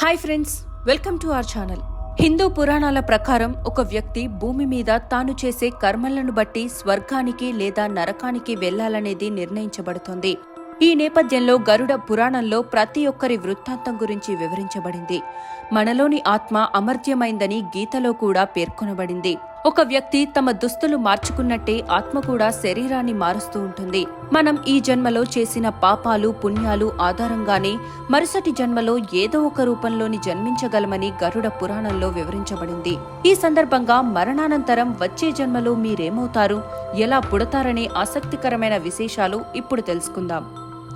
Hi friends welcome to our channel Hindu పురాణాల ప్రకారం ఒక వ్యక్తి భూమి మీద తాను చేసే కర్మలను బట్టి స్వర్గానికి లేదా నరకానికి వెళ్ళాలనేది నిర్ణయించబడుతుంది. ఈ నేపథ్యంలో గరుడ పురాణంలో ప్రతి ఒక్కరి వృత్తాంతం గురించి వివరించబడింది. మనలోని ఆత్మ అమర్త్యమైందని గీతలో కూడా పేర్కొనబడింది. ఒక వ్యక్తి తమ దుస్తులు మార్చుకున్నట్టే ఆత్మ కూడా శరీరాన్ని మారుస్తూ ఉంటుంది. మనం ఈ జన్మలో చేసిన పాపాలు పుణ్యాలు ఆధారంగానే మరుసటి జన్మలో ఏదో ఒక రూపంలోని జన్మించగలమని గరుడ పురాణంలో వివరించబడింది. ఈ సందర్భంగా మరణానంతరం వచ్చే జన్మలో మీరేమవుతారు ఎలా పుడతారనే ఆసక్తికరమైన విశేషాలు ఇప్పుడు తెలుసుకుందాం.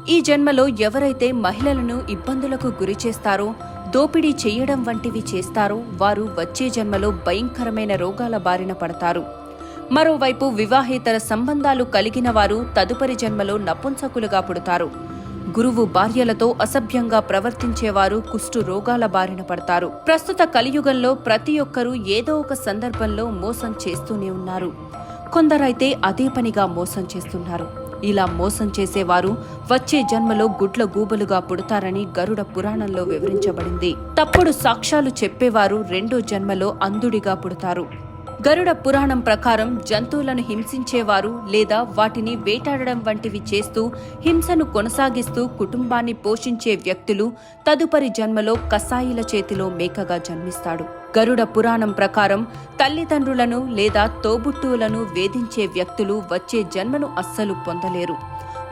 ఈ జన్మలో ఎవరైతే మహిళలను ఇబ్బందులకు గురి చేస్తారో దోపిడీ చేయడం వంటివి చేస్తారో వారు వచ్చే జన్మలో భయంకరమైన రోగాల బారిన పడతారు. మరోవైపు వివాహేతర సంబంధాలు కలిగిన వారు తదుపరి జన్మలో నపుంసకులుగా పుడతారు. గురువు భార్యలతో అసభ్యంగా ప్రవర్తించేవారు కుష్టు రోగాల బారిన పడతారు. ప్రస్తుత కలియుగంలో ప్రతి ఒక్కరూ ఏదో ఒక సందర్భంలో మోసం చేస్తూనే ఉన్నారు. కొందరైతే అదే పనిగా మోసం చేస్తున్నారు. ఇలా మోసం చేసేవారు వచ్చే జన్మలో గుడ్ల గూబలుగా పుడతారని గరుడ పురాణంలో వివరించబడింది. తప్పుడు సాక్ష్యాలు చెప్పేవారు రెండో జన్మలో అంధుడిగా పుడతారు. గరుడ పురాణం ప్రకారం జంతువులను హింసించేవారు లేదా వాటిని వేటాడడం వంటివి చేస్తూ హింసను కొనసాగిస్తూ కుటుంబాన్ని పోషించే వ్యక్తులు తదుపరి జన్మలో కసాయిల చేతిలో మేకగా జన్మిస్తాడు. గరుడ పురాణం ప్రకారం తల్లిదండ్రులను లేదా తోబుట్టువులను వేధించే వ్యక్తులు వచ్చే జన్మను అస్సలు పొందలేరు.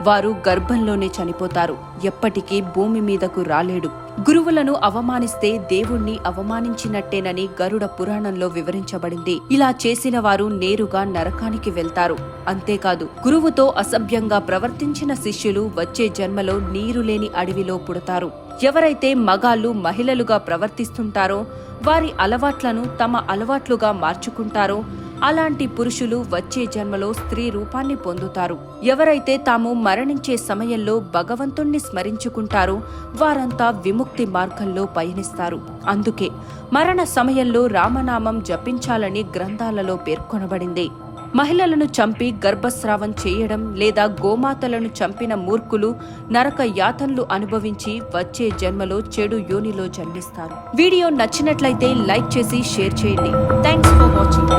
వారు గర్భంలోనే చనిపోతారు. ఎప్పటికీ భూమి మీదకు రాలేడు. గురువులను అవమానిస్తే దేవుణ్ణి అవమానించినట్టేనని గరుడ పురాణంలో వివరించబడింది. ఇలా చేసిన వారు నేరుగా నరకానికి వెళ్తారు. అంతేకాదు గురువుతో అసభ్యంగా ప్రవర్తించిన శిష్యులు వచ్చే జన్మలో నీరు లేని అడవిలో పుడతారు. ఎవరైతే మగాళ్ళు మహిళలుగా ప్రవర్తిస్తుంటారో వారి అలవాట్లను తమ అలవాట్లుగా మార్చుకుంటారో అలాంటి పురుషులు వచ్చే జన్మలో స్త్రీ రూపాన్ని పొందుతారు. ఎవరైతే తాము మరణించే సమయంలో భగవంతుణ్ణి స్మరించుకుంటారో వారంతా విముక్తి మార్గంలో పయనిస్తారు. అందుకే మరణ సమయంలో రామనామం జపించాలని గ్రంథాలలో పేర్కొనబడింది. మహిళలను చంపి గర్భస్రావం చేయడం లేదా గోమాతలను చంపిన మూర్ఖులు నరక యాతనలు అనుభవించి వచ్చే జన్మలో చెడు యోనిలో జన్మిస్తారు. వీడియో నచ్చినట్లయితే లైక్ చేసి షేర్ చేయండి. Thanks for watching